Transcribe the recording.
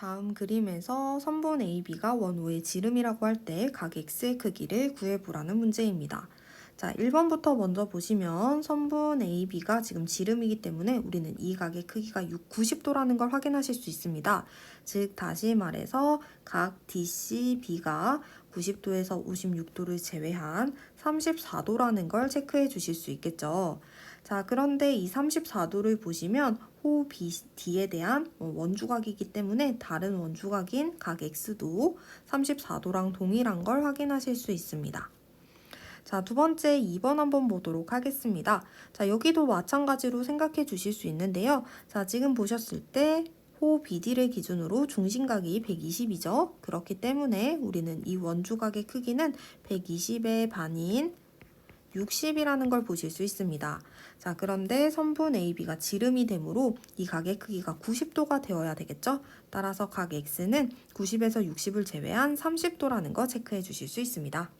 다음 그림에서 선분 AB가 원호의 지름이라고 할 때 각 X의 크기를 구해보라는 문제입니다. 자, 1번부터 먼저 보시면 선분 AB가 지금 지름이기 때문에 우리는 이 각의 크기가 6, 90도라는 걸 확인하실 수 있습니다. 즉, 다시 말해서 각 DCB가 90도에서 56도를 제외한 34도라는 걸 체크해 주실 수 있겠죠. 자, 그런데 이 34도를 보시면 호 BD에 대한 어, 원주각이기 때문에 다른 원주각인 각 X도 34도랑 동일한 걸 확인하실 수 있습니다. 자, 두 번째 2번 한번 보도록 하겠습니다. 자, 여기도 마찬가지로 생각해 주실 수 있는데요. 자, 지금 보셨을 때 호 BD를 기준으로 중심각이 120이죠. 그렇기 때문에 우리는 이 원주각의 크기는 120의 반인 60이라는 걸 보실 수 있습니다. 자, 그런데 선분 AB가 지름이 되므로 이 각의 크기가 90도가 되어야 되겠죠? 따라서 각 X는 90에서 60을 제외한 30도라는 거 체크해 주실 수 있습니다.